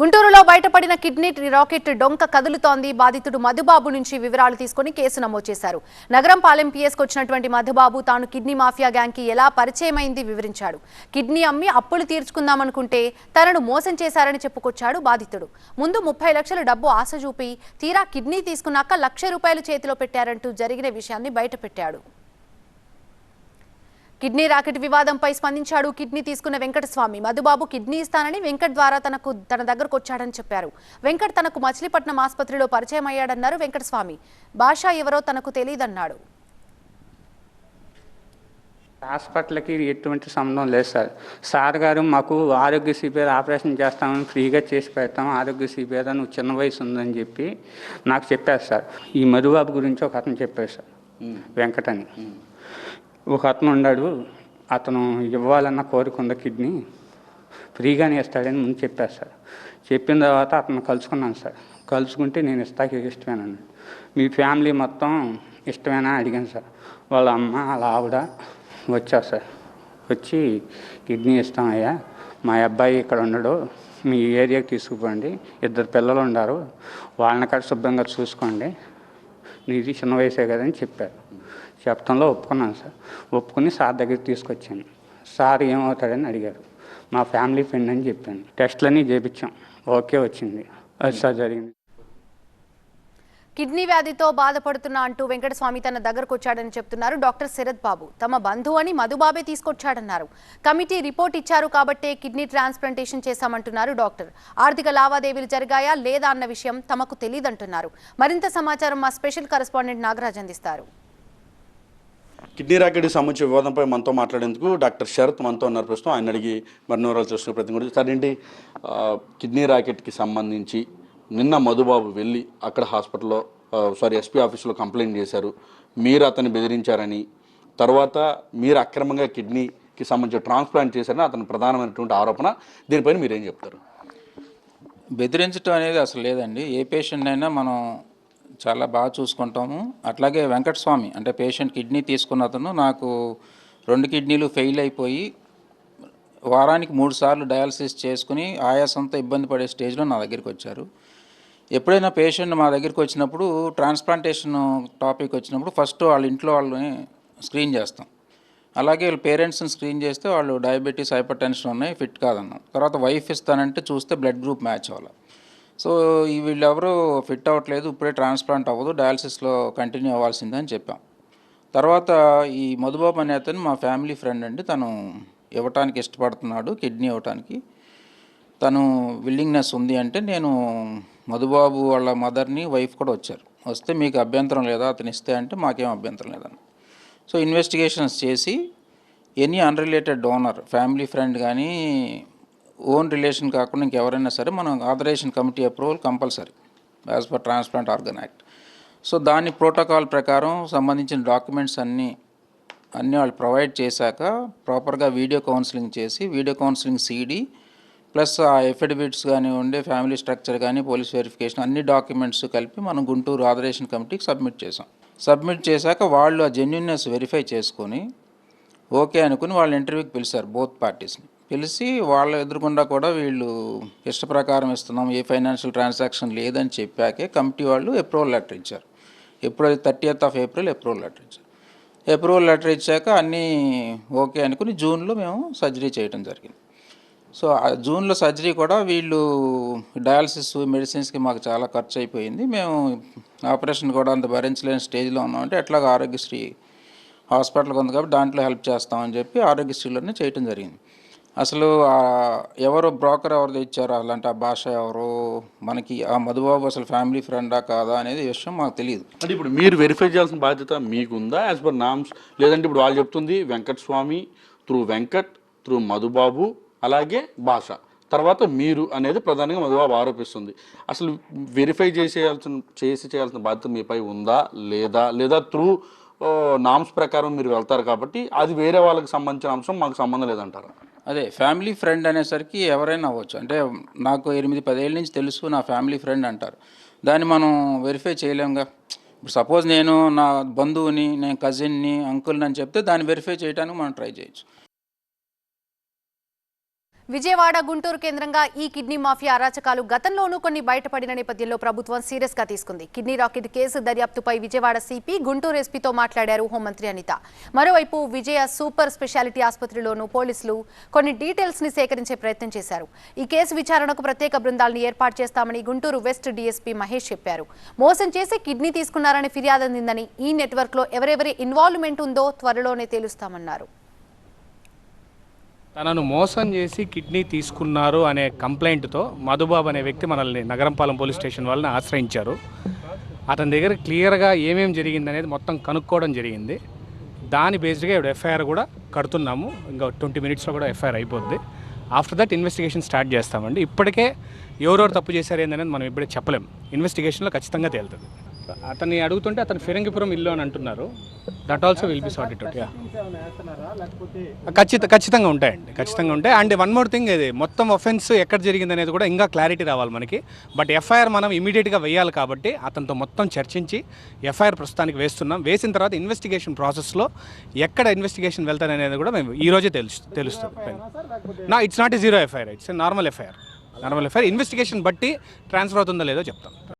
గుంటూరులో బయటపడిన kidney racket డొంక కదులుతోంది. బాధితుడు మధుబాబు నుంచి వివరాలు తీసుకుని కేసు నమోదు చేశారు. నగరం పాలెం పిఎస్కి వచ్చినటువంటి మధుబాబు తాను కిడ్నీ మాఫియా గ్యాంగ్కి ఎలా పరిచయమైంది వివరించాడు. కిడ్నీ అమ్మి అప్పులు తీర్చుకుందామనుకుంటే తనను మోసం చేశారని చెప్పుకొచ్చాడు బాధితుడు. ముందు ముప్పై లక్షల డబ్బు ఆశ చూపి తీరా కిడ్నీ తీసుకున్నాక లక్ష రూపాయలు చేతిలో పెట్టారంటూ జరిగిన విషయాన్ని బయటపెట్టాడు. కిడ్నీ రాకెట్ వివాదంపై స్పందించాడు కిడ్నీ తీసుకున్న వెంకటస్వామి. మధుబాబు కిడ్నీ ఇస్తానని వెంకట్ ద్వారా తనకు తన దగ్గరకు వచ్చాడని చెప్పారు. వెంకట్ తనకు మచిలీపట్నం ఆసుపత్రిలో పరిచయం అయ్యాడన్నారు వెంకటస్వామి. భాష ఎవరో తనకు తెలియదన్నాడు. హాస్పిటల్కి ఎటువంటి సంబంధం లేదు సార్. సార్ గారు మాకు ఆరోగ్య శిబిర ఆపరేషన్ చేస్తామని ఫ్రీగా చేసి పెడతాం. ఆరోగ్య శిబిర నువ్వు చిన్న వయసు ఉందని చెప్పి నాకు చెప్పారు సార్. ఈ మధుబాబు గురించి ఒక అతను చెప్పారు సార్. వెంకట్ అని ఒక అతను ఉన్నాడు అతను ఇవ్వాలన్న కోరిక ఉంది కిడ్నీ. ఫ్రీగానే ఇస్తాడని ముందు చెప్పారు సార్. చెప్పిన తర్వాత అతను కలుసుకున్నాను సార్. కలుసుకుంటే నేను ఇస్తాకి ఇష్టమేనన్నాడు మీ ఫ్యామిలీ మొత్తం ఇష్టమేనా అడిగాను సార్. వాళ్ళ అమ్మ వాళ్ళ ఆవిడ వచ్చారు సార్. వచ్చి కిడ్నీ ఇస్తామయ్యా మా అబ్బాయి ఇక్కడ ఉండడు మీ ఏరియాకి తీసుకుపోండి. ఇద్దరు పిల్లలు ఉన్నారు. వాళ్ళని కూడా శుభ్రంగా చూసుకోండి. నీది చిన్న వయసే కదని చెప్పారు. చెప్పడంలో ఒప్పుకున్నాను సార్. ఒప్పుకుని సార్ దగ్గరికి తీసుకొచ్చాను. సార్ ఏమవుతాడని అడిగారు. మా ఫ్యామిలీ ఫ్రెండ్ అని చెప్పాను. టెస్ట్లన్నీ చేయించాం ఓకే వచ్చింది. అది సార్ జరిగింది. కిడ్నీ వ్యాధితో బాధపడుతున్నా అంటూ వెంకటస్వామి తన దగ్గరకు వచ్చాడని చెప్తున్నారు డాక్టర్ శరత్ బాబు. తమ బంధువు అని మధుబాబే తీసుకొచ్చాడన్నారు. కమిటీ రిపోర్ట్ ఇచ్చారు కాబట్టే కిడ్నీ ట్రాన్స్ప్లాంటేషన్ చేశామంటున్నారు డాక్టర్. ఆర్థిక లావాదేవీలు జరిగాయా లేదా అన్న విషయం తమకు తెలియదంటున్నారు మరింత సమాచారం మా స్పెషల్ కరెస్పాండెంట్ నాగరాజ్ అందిస్తారు. కిడ్నీ రాకెట్కి సంబంధించిన వివాదంపై మనతో మాట్లాడేందుకు డాక్టర్ శరత్ మనతో ఉన్నారు. ప్రస్తుతం ఆయన అడిగి మరిన్ని వివరాలు చూస్తున్న ప్రతి కూడా సార్ ఏంటి? కిడ్నీ రాకెట్కి సంబంధించి నిన్న మధుబాబు వెళ్ళి అక్కడ హాస్పిటల్లో సారీ ఎస్పీ ఆఫీసులో కంప్లైంట్ చేశారు. మీరు అతన్ని బెదిరించారని తర్వాత మీరు అక్రమంగా కిడ్నీకి సంబంధించి ట్రాన్స్ప్లాంట్ చేశారని అతను ప్రధానమైనటువంటి ఆరోపణ. దీనిపైన మీరేం చెప్తారు? బెదిరించడం అనేది అసలు లేదండి. ఏ పేషెంట్ అయినా మనం చాలా బాగా చూసుకుంటాము. అట్లాగే వెంకటస్వామి అంటే పేషెంట్ కిడ్నీ తీసుకున్న అతను నాకు రెండు కిడ్నీలు ఫెయిల్ అయిపోయి వారానికి మూడు సార్లు డయాలసిస్ చేసుకుని ఆయాసంతో ఇబ్బంది పడే స్టేజ్లో నా దగ్గరికి వచ్చారు. ఎప్పుడైనా పేషెంట్ మా దగ్గరికి వచ్చినప్పుడు ట్రాన్స్ప్లాంటేషన్ టాపిక్ వచ్చినప్పుడు ఫస్ట్ వాళ్ళ ఇంట్లో వాళ్ళని స్క్రీన్ చేస్తాం. అలాగే వీళ్ళ పేరెంట్స్ని స్క్రీన్ చేస్తే వాళ్ళు డయాబెటీస్ హైపర్ టెన్షన్ ఉన్నాయి ఫిట్ కాదన్నాం. తర్వాత వైఫ్ ఇస్తానంటే చూస్తే బ్లడ్ గ్రూప్ మ్యాచ్ అవ్వాలి. సో ఈ వీళ్ళెవరూ ఫిట్ అవ్వట్లేదు ఇప్పుడే ట్రాన్స్ప్లాంట్ అవ్వదు డయాలసిస్లో కంటిన్యూ అవ్వాల్సిందే అని చెప్పాం. తర్వాత ఈ మధుబాబు అనే అతను మా ఫ్యామిలీ ఫ్రెండ్ అండి తను ఇవ్వటానికి ఇష్టపడుతున్నాడు కిడ్నీ ఇవ్వటానికి. తను విల్లింగ్నెస్ ఉంది అంటే నేను మధుబాబు వాళ్ళ మదర్ని వైఫ్ కూడా వచ్చారు. వస్తే మీకు అభ్యంతరం లేదా అతను ఇస్తే అంటే మాకేం అభ్యంతరం లేదన్న. సో ఇన్వెస్టిగేషన్స్ చేసి any unrelated donor family friend కానీ ఓన్ రిలేషన్ కాకుండా ఇంకెవరైనా సరే మనం authorization committee approval compulsory as per transplant organ act. So దాని ప్రోటోకాల్ ప్రకారం సంబంధించిన డాక్యుమెంట్స్ అన్నీ అన్నీ వాళ్ళు ప్రొవైడ్ చేశాక ప్రాపర్గా వీడియో కౌన్సిలింగ్ చేసి వీడియో కౌన్సిలింగ్ సీడీ ప్లస్ ఆ ఎఫిడవిట్స్ కానీ ఉండే ఫ్యామిలీ స్ట్రక్చర్ కానీ పోలీస్ వెరిఫికేషన్ అన్ని డాక్యుమెంట్స్ కలిపి మనం గుంటూరు ఆథరైజేషన్ కమిటీకి సబ్మిట్ చేసాం సబ్మిట్ చేశాక వాళ్ళు ఆ జెన్యున్నెస్ వెరిఫై చేసుకొని ఓకే అనుకుని వాళ్ళ ఇంటర్వ్యూకి పిలిచారు బోత్ పార్టీస్ని. పిలిచి వాళ్ళ ఎదురుకుండా కూడా వీళ్ళు ఇష్ట ప్రకారం ఇస్తున్నాం ఏ ఫైనాన్షియల్ ట్రాన్సాక్షన్ లేదని చెప్పాకే కమిటీ వాళ్ళు అప్రూవల్ లెటర్ ఇచ్చారు. ఎప్పుడు thirtieth of April approval letter ఇచ్చారు. అప్రూవల్ లెటర్ ఇచ్చాక అన్నీ ఓకే అనుకుని జూన్లో మేము సర్జరీ చేయడం జరిగింది. సో ఆ జూన్లో సర్జరీ కూడా వీళ్ళు డయాలసిస్ మెడిసిన్స్కి మాకు చాలా ఖర్చు అయిపోయింది. మేము ఆపరేషన్ కూడా అంత భరించలేని స్టేజ్లో ఉన్నామంటే ఎట్లాగ ఆరోగ్యశ్రీ హాస్పిటల్కి ఉంది కాబట్టి దాంట్లో హెల్ప్ చేస్తామని చెప్పి ఆరోగ్యశ్రీలోనే చేయటం జరిగింది. అసలు ఎవరు బ్రోకర్ ఎవరు ఇచ్చారు? అలాంటి ఆ భాష ఎవరు? మనకి ఆ మధుబాబు అసలు ఫ్యామిలీ ఫ్రెండా కాదా అనేది విషయం మాకు తెలియదు అంటే ఇప్పుడు మీరు వెరిఫై చేయాల్సిన బాధ్యత మీకుందా? యాజ్ పర్ నామ్స్ లేదంటే ఇప్పుడు వాళ్ళు చెప్తుంది వెంకట్ స్వామి త్రూ వెంకట్ త్రూ మధుబాబు అలాగే భాష. తర్వాత మీరు అనేది ప్రధానంగా మధుబాబు ఆరోపిస్తుంది. అసలు వెరిఫై చేసేయాల్సిన చేసి చేయాల్సిన బాధ్యత మీపై ఉందా? లేదా? లేదా త్రూ నామ్స్ uh, ప్రకారం మీరు వెళ్తారు కాబట్టి అది వేరే వాళ్ళకి సంబంధించిన అంశం మాకు సంబంధం లేదంటారా? అదే ఫ్యామిలీ ఫ్రెండ్ అనేసరికి ఎవరైనా అవ్వచ్చు. అంటే నాకు ఎనిమిది పదేళ్ళ నుంచి తెలుసు నా ఫ్యామిలీ ఫ్రెండ్ అంటారు. దాన్ని మనం వెరిఫై చేయలేముగా ఇప్పుడు సపోజ్ నేను నా బంధువుని నేను కజిన్ని అంకుల్ని అని చెప్తే దాన్ని వెరిఫై చేయడానికి మనం ట్రై చేయొచ్చు. విజయవాడ గుంటూరు కేంద్రంగా ఈ కిడ్నీ మాఫియా అరాచకాలు గతంలోనూ కొన్ని బయటపడిన నేపథ్యంలో ప్రభుత్వం సీరియస్గా తీసుకుంది. కిడ్నీ రాకెట్ కేసు దర్యాప్తుపై విజయవాడ సిపి గుంటూరు ఎస్పీతో మాట్లాడారు హోంమంత్రి అనిత. మరోవైపు విజయ సూపర్ స్పెషాలిటీ ఆసుపత్రిలోనూ పోలీసులు కొన్ని డీటెయిల్స్ని సేకరించే ప్రయత్నం చేశారు. ఈ కేసు విచారణకు ప్రత్యేక బృందాలను ఏర్పాటు చేస్తామని గుంటూరు వెస్ట్ డీఎస్పీ మహేష్ చెప్పారు. మోసం చేసి కిడ్నీ తీసుకున్నారని ఫిర్యాదు అందిందని ఈ నెట్వర్క్లో ఎవరెవరి ఇన్వాల్వ్మెంట్ ఉందో త్వరలోనే తేలుస్తామన్నారు. తనను మోసం చేసి కిడ్నీ తీసుకున్నారు అనే కంప్లైంట్తో మధుబాబు అనే వ్యక్తి మనల్ని నగరంపాలెం పోలీస్ స్టేషన్ వాళ్ళని ఆశ్రయించారు. అతని దగ్గర క్లియర్గా ఏమేం జరిగిందనేది మొత్తం కనుక్కోవడం జరిగింది. దాని బేస్డ్గా ఇప్పుడు ఎఫ్ఐఆర్ కూడా కడుతున్నాము. ఇంకా ట్వంటీ మినిట్స్లో కూడా ఎఫ్ఐఆర్ అయిపోద్ది. ఆఫ్టర్ దట్ ఇన్వెస్టిగేషన్ స్టార్ట్ చేస్తామండి. ఇప్పటికే ఎవరెవరు తప్పు చేశారు ఏందనేది మనం ఇప్పుడే చెప్పలేం. ఇన్వెస్టిగేషన్లో ఖచ్చితంగా తేలుతుంది. అతన్ని అడుగుతుంటే అతను ఫిరంగిపురం ఇల్లు అని అంటున్నారు. That also will be sorted out yeah ఖచ్చిత ఖచ్చితంగా ఉంటాయండి ఖచ్చితంగా ఉంటాయి. అండ్ వన్ మోర్ థింగ్ ఇది మొత్తం ఒఫెన్స్ ఎక్కడ జరిగింది అనేది కూడా ఇంకా క్లారిటీ రావాలి మనకి. బట్ ఎఫ్ఐఆర్ మనం ఇమీడియట్గా వేయాలి కాబట్టి అతనితో మొత్తం చర్చించి ఎఫ్ఐఆర్ ప్రస్తుతానికి వేస్తున్నాం. వేసిన తర్వాత ఇన్వెస్టిగేషన్ ప్రాసెస్లో ఎక్కడ ఇన్వెస్టిగేషన్ వెళ్తారు అనేది కూడా మేము ఈ రోజే తెలుసు తెలుస్తుంది. నా it's not a zero FIR it's normal FIR normal FIR investigation బట్టి ట్రాన్స్ఫర్ అవుతుందో లేదో చెప్తాం.